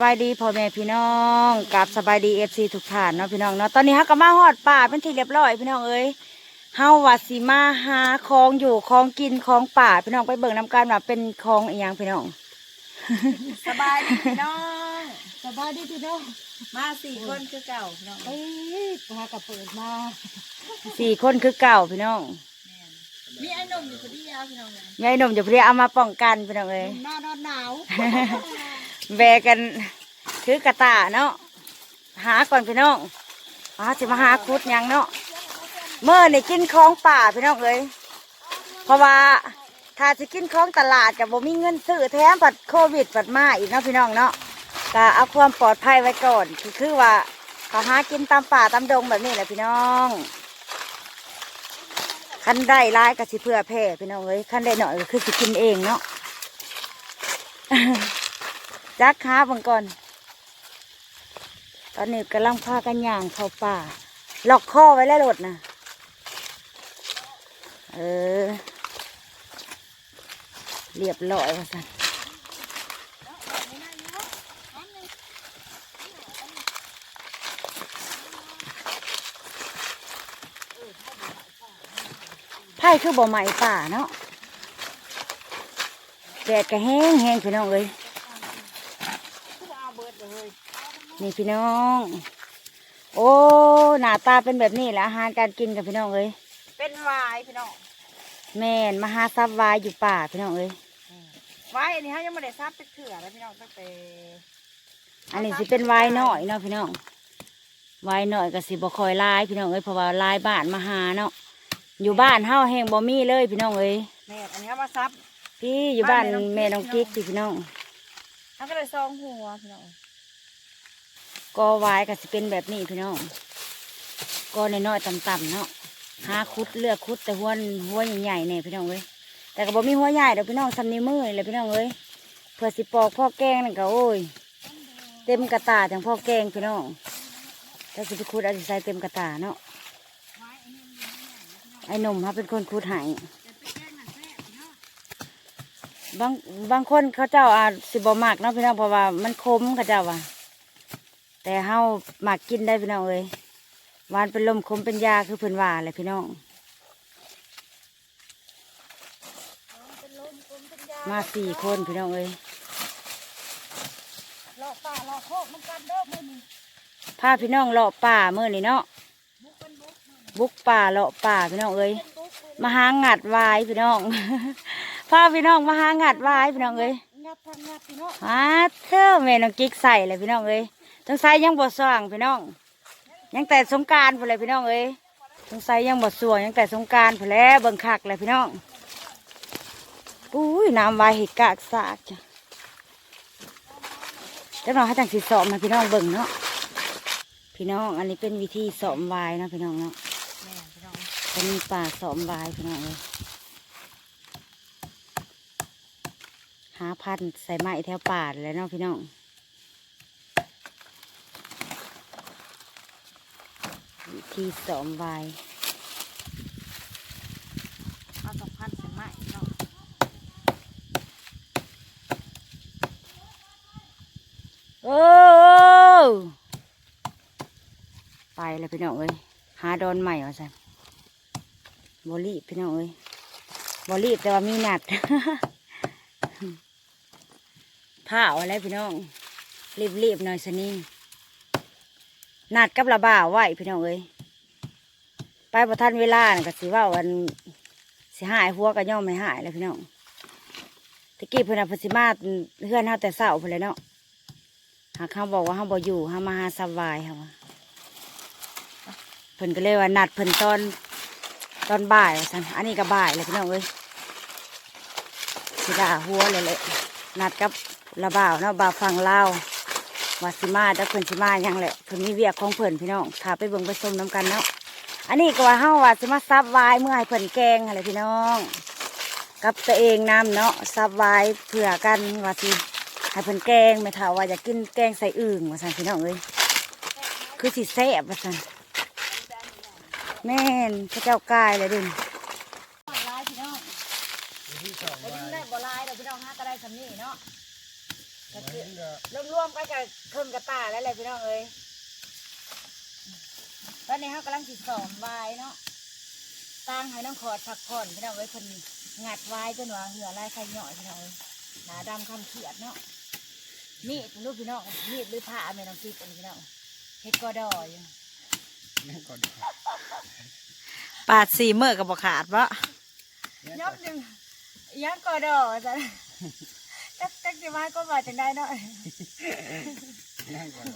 สบายดีพ่อแม่พี่น้องกับสบายดีเอฟซีทุกท่านเนาะพี่น้องเนาะตอนนี้ฮักก็มาฮอดป่าเป็นที่เรียบร้อยพี่น้องเอ้ยเฮาว่าสิมาหาของอยู่ของกินของป่าพี่น้องไปเบิ่งน้ำกันว่าเป็นของอีหยังพี่น้อง สบายดีพี่น้องสบายดีพี่น้องมาสี่คนคือเก่าพี่น้องเอ้ยพากับเปิดมาสี่คนคือเก่าพี่น้องมีไอ้หนุ่มอยู่คนเดียวพี่น้องเนี่ยยายหนุ่มจะเรียกเอามาป้องกันพี่น้องเอ้ยหน้าร้อนหนาว แบกกันถือกระตาเนาะหาก่อนพี่น้องอาจะมาหาคุดยังเนาะเมื่อนี่กินของป่าพี่น้องเอ้ยเพราะว่าถ้าจะกินของตลาดกับบ่มีเงินซื้อแถมปัดโควิดปัดมาอีกเนาะพี่น้องเนาะก็เอาความปลอดภัยไว้ก่อนคือคือว่าเขาหากินตามป่าตามดงแบบนี้แหละพี่น้องคันได้ร้ายก็สิเพื่อแพ่พี่น้องเอ้ยคันได้หน่อยก็คือสิกินเองเนาะ จักหาเบังก่อน ตอนนี้กำลังพากันย่างเข้าป่าล็อกข้อไว้แล้วรถนะเออ เรียบร้อยว่าสันไผ่คือบ่ใหม่ป่าเนาะแดดก็แห้งแห้งพี่น้องเอ้ย นี่พี่น้อง โอ้หน้าตาเป็นแบบนี้แหละอาหารการกินกับพี่น้องเอ้ยเป็นวายพี่น้องแม่นมาหาซับวายอยู่ป่าพี่น้องเอ้ยวายอันนี้เขายังไม่ได้ทราบเป็นเถื่อแล้วพี่น้องตั้งแต่อันนี้สิเป็นวายน้อยเนาะพี่น้องวายน้อยก็สิบ่คอยหลายพี่น้องเอ้ยเพราะว่าหลายบ้านมาหาเนาะอยู่บ้านเฮาแห้งบ่มีเลยพี่น้องเอ้ยแม่อันนี้เขามาซับพี่อยู่บ้านบ้านแม่แม่น้น้อองงกิ๊กิ๊กกสิพี่น้องเขาก็เลยซองหัวพี่น้อง ก็วายก็สิเป็นแบบนี้พี่น้องก็น้อยๆต่ำๆเนาะหาคุดเลือกคุดแต่หัวหัวใหญ่ๆเนี่ยพี่น้องเอ้ยแต่ก็บ่มีหัวใหญ่เดอกพี่น้องทำนิ้วมือเลยพี่น้องเอ้ยเพื่อสิปอกพ่อแกงนั่นก็โอ้ย เต็มกระตาจังพ่อแกงพี่น้องแต่สิไปคุดอาสิใส่เต็มกระตาเนาะไอ้หนุ่มเขาเป็นคนคุดหายบางบางคนเขาเจ้าอาจสิบ่มักเนาะพี่น้องเพราะว่ามันคมเขาเจ้าว่า แต่เฮาหมักกินได้พี่น้องเอ้ยหวานเป็นลมคมเป็นยาคือเพิ่นว่าเลยพี่น้อง มาสี่คนพี่น้องเอ้ยหลอกป่าหลอกโคกมันกันเด้อมือนี่พาพี่น้องเลาะป่าเมื่อนี่เนาะบุกป่าเลาะป่าพี่น้องเอ้ยมาหางัดวายพี่น้อง พาพี่น้องมาหางัดวายพี่น้องเอ้ยงัดทางงัดพี่น้องมาเท่าแม่น้องกิ๊กใส่เลยพี่น้องเอ้ย สงสัยยังบ่สว่างพี่น้อง ยังแต่สงกรารพอเลยพี่น้องเอ้ยสงสัยยังบ่สวงยังแต่สงการพอแล้วเบิ่งคักเลยพี่น้องอุ้ยน้ำวายเห็ดกากสากจ้ะเจ้าน้องให้จังสิสอบมาพี่น้องเบิ่งเนาะพี่น้องอันนี้เป็นวิธีสอมวายนะพี่น้องเนาะแม่พี่น้องจะมีป่าสอมวายพี่น้องเลยหาพันธุ์ใส่ไม้แถวป่าเลยเนาะพี่น้อง วิธีสอมวายเอาสองพันใส่ไม้พี่น้องโอ้ไปแล้วพี่น้องเอ้ยหาดอนใหม่ว่าสันบอรีบพี่น้องเอ้ยบอรีบแต่ว่ามีหนัดผ้าเอาอะไรพี่น้องรีบๆหน่อยสนี่ นัดกับระบ่าวไหวพี่น้องเอ้ยไปประทันเวลาน่ะก็สิว่าวันสิหายหัวก็ย่อมไม่หายเลยพี่น้องตะกี้เพิ่นเอาเพนสิมาเฮือนเฮาแต่เช้าเพิ่นเลยเนาะหากเขาบอกว่าเขาบอกอยู่เขามาหาสบายเขาว่าเพิ่นก็เลยว่านัดเพิ่นตอนตอนบ่ายว่าซั่นอันนี้ก็บ่ายเลยพี่น้องเอ้ยสิด่าหัวเลยเลยนัดกับระบ่าวเนาะบ่าวฟังเล่า ว่าสิมาแต่เพิ่นสิมายังแหละเพิ่นมีเวียกของเพิ่นพี่น้องถ้าไปเบิ่งไปชมน้กันเนาะอันนี้ก็ว่าเฮาว่าสิมาซับวายเมื่อให้เพิ่นแกงอะไรพี่น้อง กับตัวเองน้ำเนาะซับวายเผื่อกันว่าสิให้เพิ่นแกงไม่เท่าว่าอยากกินแกงใส่อึ่งว่าสั่นพี่น้องเอ้ยคือสิแซ่บว่าสั่นแม่นพระเจ้ากายเลยดินลายพี่น้องแต่ยังได้บ่ลายเดี๋ยวพี่น้องห้าก็ได้สำนีเนาะ ก็ก็คือรวมๆไปกับเครื่องกระตาแล้วแหละพี่น้องเอ้ยตอนนี้เขากำลังติดสอมวายเนาะตั้งให้น้องขอดพักผ่อนพี่น้องเอ้ยคนงัดวายจนว่าเหือลายไข่หน่อยพี่น้องเอ้ยหนาดำคำเขียดเนาะมีดลูกพี่น้องมีดหรือผ้าแม่น้องติ๊กอันนี้พี่น้องเฮ็ดกอดออยู่นั่นก่อนปาดสี่เมื่อกับบขาดวะยอบหนึ่งยังกอดอจ้ะ จักจักสิมาก็มาจังได้เนาะนั่นก่อน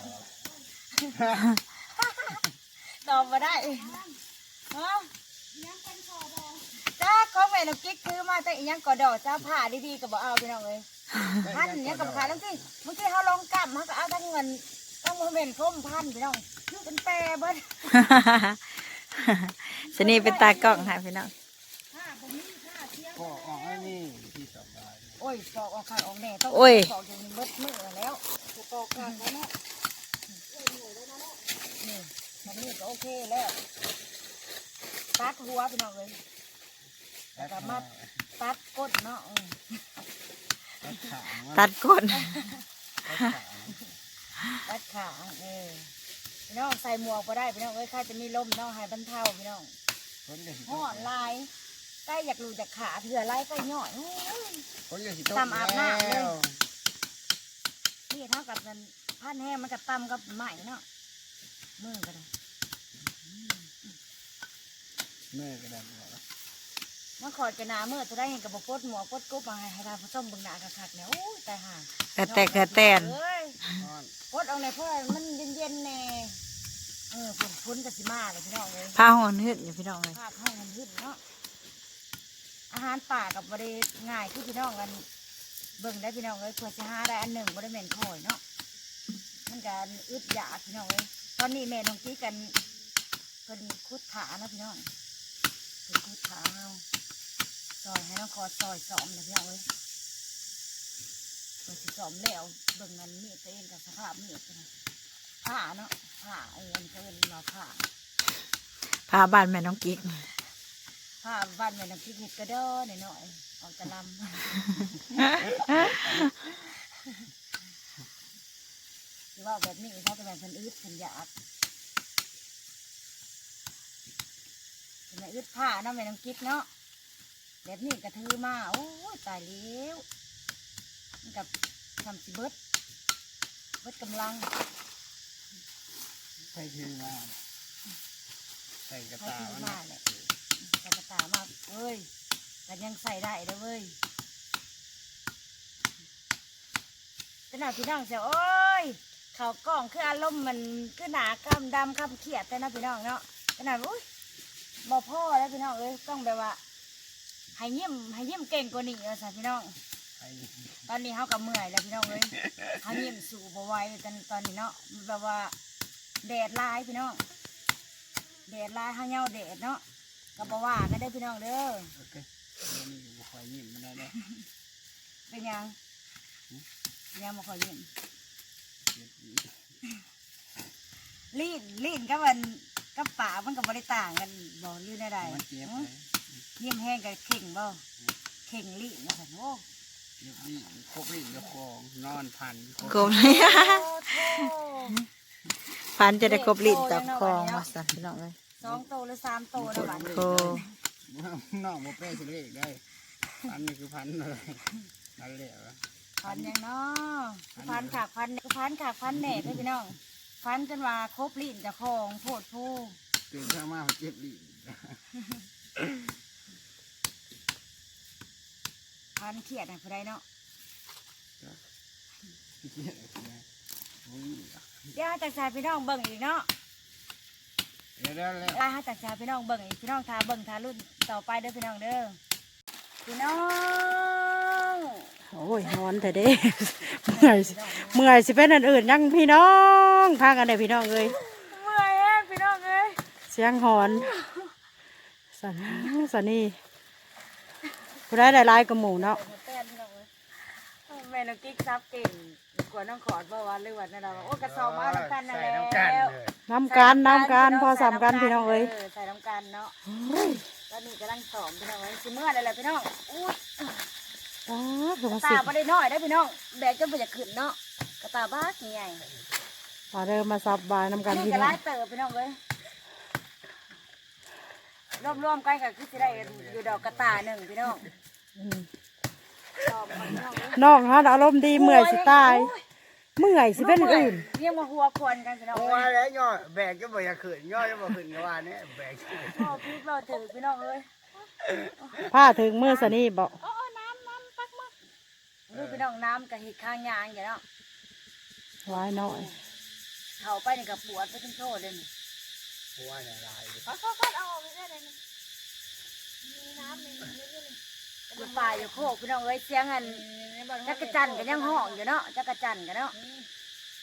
ตอบมาได้ฮะจ้าของแม่น้องกิ๊กคือมาแต่อีหยังกอดอกจ้าผ้าดีๆก็บอเอาพี่น้องเลยพันเนี้ยกับขายแล้วที่บางทีเขาลงกลับเขาก็เอาทั้งเงินต้องมาเป็นส้มพันพี่น้องเป็นแปรเบิดสนี่เป็นตากล้องค่ะพี่น้องผ้าผมมีผ้าเที่ยงก็ออกไอ้นี่ โอ้ยปอกออกขาดออกแน่ต้องโอ้ย ปอกอย่างนี้เบิดมือแล้วปอกขาดแล้วเนาะนี่มันนี่ก็โอเคแล้วตัดหัวพี่น้องเลยแล้วก็มาตัดก้นเนาะอืมตัดขาตัดก้นตัดขาตัดขาเออพี่น้องใส่หมวกก็ได้พี่น้องเอ้ยใครจะมีลมเนาะให้บรรเทาพี่น้องคนเดียวห่อนลายใก ล้อยากรู้จากขาเถื่อลายใกล้ย่อยอื้อคนเดียวสิตำอาบน้ำเลยแล้วนี่เท่ากับมันพันแห้งมันกับตำกับไหมเนาะมือกันเลยเมื่อก็ได้บอกว่ามาขอดกันหนาเมื่อจะได้เห็นกับบปดหมวกปดกุ๊บมาให้ให้ทานผสมเบึงหนากระคักเนี่ยโอ้ยตายห่ากระแตกกระแตนเอ้ยนอนปดเอาในเพราะมันเย็นๆแน่เออฝนฝนกับสิมาเลยพี่น้องเลยผ้าห่อนหึดอยู่พี่น้องเลยภาพห้องมันขึ้นเนาะอา หารป่ากับบริง่ายคือพี่น้องกันเบิ่งได้พี่น้องเลยเพื่อจะหาได้อันหนึ่งบริเวณคอยเนาะมันการอึดอยาพี่น้องเลยตอนนี้แม่น้องกี้กันเป็นคุดขานะพี่น้องเป็นคุดขาเอาซอยให้น้องคอซอยสอมนะพี่น้องเลยเพื่อสิสอมแล้วเบิ่งนั้นมีดตัวเองกับสภาพมีดกันะผ้าเนาะผ้าเออมันก็เป็นเราผ้าผ้าบ้านแม่น้องกิ๊ก ผ้าบ้านแม่น้ำพริกเห็ดกระเด้อหน่อยหน่อยๆออกจะลำหรือว่าแบบนี้เขาจะแบ่งเป็นอึดเป็นหยาดเป็นแม่อึดผ้าเนาะแม่น้ำกิ๊กเนาะแบบนี้กระทือมาโอ้ยตายแล้วมันกับทำสิเบิดเบิดกำลังใส่ถือมาใส่กระใช้ตาทือมันมาเลยใสามากเอ้ยกันยังใส่ได้เด้อเว้ยเป็นหน้าพี่น้องเสียโอ้ยเขากล้องคืออารมณ์มันคือหนากำดำคำเขียดแต่นะพี่น้องเนาะขนาดอุ้ยบอพ่อแล้วพี่น้องเอ้ยต้องแบบว่าให้ยิ้มให้ยิ้มเก่งกว่านี้เอาซะพี่น้อง ตอนนี้เขากับเมื่อยแล้วพี่น้องเอ้ยให้ยิ้มสู่บไหวตอนตอนนี้เนาะแบบว่าแดดลายพี่น้องแดดลายห้าเงาแดดเนาะ กับบว่ากันได้อพี่น้องเด้อโอเคเดี๋ยวนี้บุคอยยิ้มมันได้ได้เป็นยังยังมาขอยิ้มเดี๋ยวนี้ลีนลีนกับมันกับป่ามันกับบริต่างกันบ่ลีนได้ใดมันเจ็บอืเลมยเยี่ยมแห้งกับเข่งบ่เข่งลีนนะสันโอ้เดี๋ยวนี้ครบลิ้นเดี๋ยวคองนอนพันครบกบโอ้โธพันจะได้กบลิ้นจับคองมาสั่นพี่น้องเลย สองโตหรือสามโตนะบัดโอ้น้องโมเป้สิเลขได้พันนี่คือพันอะไรนั่นแหละวะพันยังเนาะพันขากพันพันขากพันแหน่เด้อพี่น้องพันจนว่าครบลีนเจะคองโพดผู้ตื่นเช้ามาเขาเจ็บลิ้นพันเขียดให้ผู้ใดเนาะเจ็บเลยอุ้ยเดี๋ยวให้จากชายพี่น้องเบิ่งอีกเนาะ เดี๋ยวแล้วแล้วลาให้จากชายพี่น้องเบิ่งอีกพี่น้องทาเบิ่งทารุ่นต่อไปเด้อพี่น้องเด้อพี่น้องโอ้ยร้อนแต่เด้เมื่อยสิเมื่อยสิเป็นอันอื่นยังพี่น้องพากันได้พี่น้องเลยเมื่อยแห้งพี่น้องเอ้ยเสียงหอนสันสันนี่ผู้ได้ได้หลายกับหมูเนาะ เต้นพี่น้องเอ้ย แม่น้องกิ๊กซับเก่งกว่าน้องขอดเมื่อวานหรือวันนั่นเราโอ้กระสอบมาน้ำกันนั่นแหใส่ละน้ำกันเลยน้ำการน้ำการพอสามกันพี่น้องเอ้ยใส่น้ำกันเนาะตอนนี้กำลังสอมพี่น้องเอ้ยสิเมื่อไรแหละพี่น้องอู้ป้าคือมาตาสิบ่ได้น้อยได้อพี่น้องแบกจนบ่อยากขึ้นเนาะกระตาบ้ากี่ใหญ่มาเริ่มมาซับบายน้ำกันนี่พี่ก็น้หอลางยเติบพี่น้องเอ้ยรวมๆกันก็คือสิได้อยู่ดอกกระตาหนึ่งพี่น้องอืมชอบมั นพี่น้องเอ้ยน้องฮะอารมณ์ดีเมื่อยสิตายเมื่อยสิเป็นอื่นเรียกมาหัวควนกันพี่น้องเพราะเอ้ว่ายแล้วย่อแบกก็บ่อยากขึ้นย่อจะบ่ขึ้นก็ว่าเนี่ยแบกพ่อพี่เราถือพี่น้องเอ้ยผ้าถึงมือสนี่บอกโอ้น้ำน้ำปักมาดูพี่น้องน้ำกับเห็ดข้างยางอย่างเนาะไว้หน่อยเขาไปนี่กับปวดไปทั้งโทษเลยนี่เพราะว่าเนี่ยลายเขาเขาเขาเอาออกไม่ได้เลยนะมีน้ำมีเย อะๆเลยอยู่ป่าอยู่โคกพี่น้องเอ้ยเสียงอันจักรจันกันยังห้องอยู่เนาะจักรจันกันเนาะ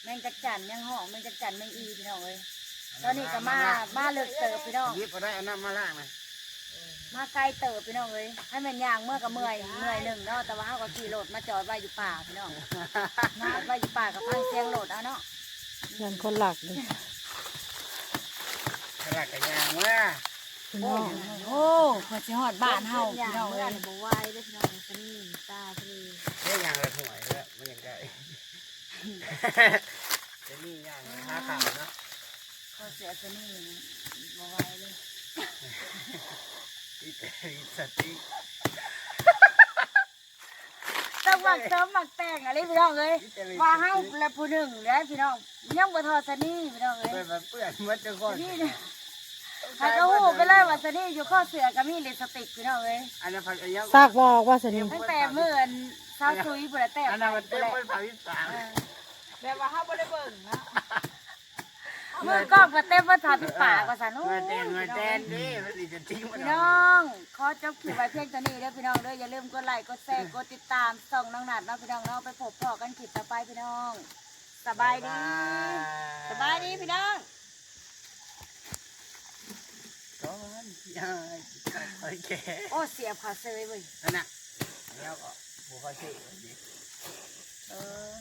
แมงจักรจันยังห้องแมงจักรจันแมงอีพี่น้องเอ้ยตอนนี้ก็มามาเลิกเติบพี่น้องยิบก็ได้เอาน้ำมาล้างนะมาไกลเติบพี่น้องเอ้ยให้มันย่างเมื่อกับเมื่อยเมื่อยหนึ่งเนาะแต่ว่าเขาก็ขี่รถมาจอดไว้อยู่ป่าพี่น้องมาไว้อยู่ป่ากับฟังเสียงรถเอาเนาะเพื่อนคนหลักเลยกระดาษกระยางว่า พี่น้องโอ้เพื่อสิฮอดบ้านเฮาพี่น้องเอ้ยบ่ไหวเด้อพี่น้องสนี่ตาทะเลเรื่องยางละหวยแล้วมันยังได้จะนี่ยางหาข่าวเนาะข้อเสียตัวนี้นะบ่ไหวเลยอีแต่อีสติต้องหมักเติมหมักแต่งอะไรพี่น้องเอ้ยอีแต่เลยว่าเฮาและผู้หนึ่งแล้วพี่น้องยังบ่ทอดสนี่พี่น้องเอ้ยเปื่อนเปื่อนมัดจะก่อนนี่เนี่ย ใครก็ฮู้ไปเลยว่าสนี่อยู่ข้อเสือก็มีลิปสติกพี่น้องเอ้ยอันนั้นผักยังซากบอกว่าสนี่ตั้งแต่เมื่ออันเช้าซุยพุ่นละแต่อันนั้นมันเต็มเป็นผักที่สามแบบว่าเขาบ่ได้เบิ่งนะเมื่อกล้องก็เต็มว่าทอดที่ปากว่าซั่นโอ้เงิยนแดนเงินแดนดิมันสิจะทิ้งมันพี่เอาน้องขอจบคลิปไว้เพียงเท่านี้เด้อพี่น้องเด้ออย่าลืมกดไลค์กดแชร์กดติดตามส่องน้องหนัดเนาะพี่น้องเนาะไปพบพ่อกันคลิปต่อไปพี่น้อง สบายดี สบายดีพี่น้อง ก้อนยายโอเคโอ้เสียบขาเซยเว้ยนั่นน่ะแล้วก็หัวเขาเสียเออ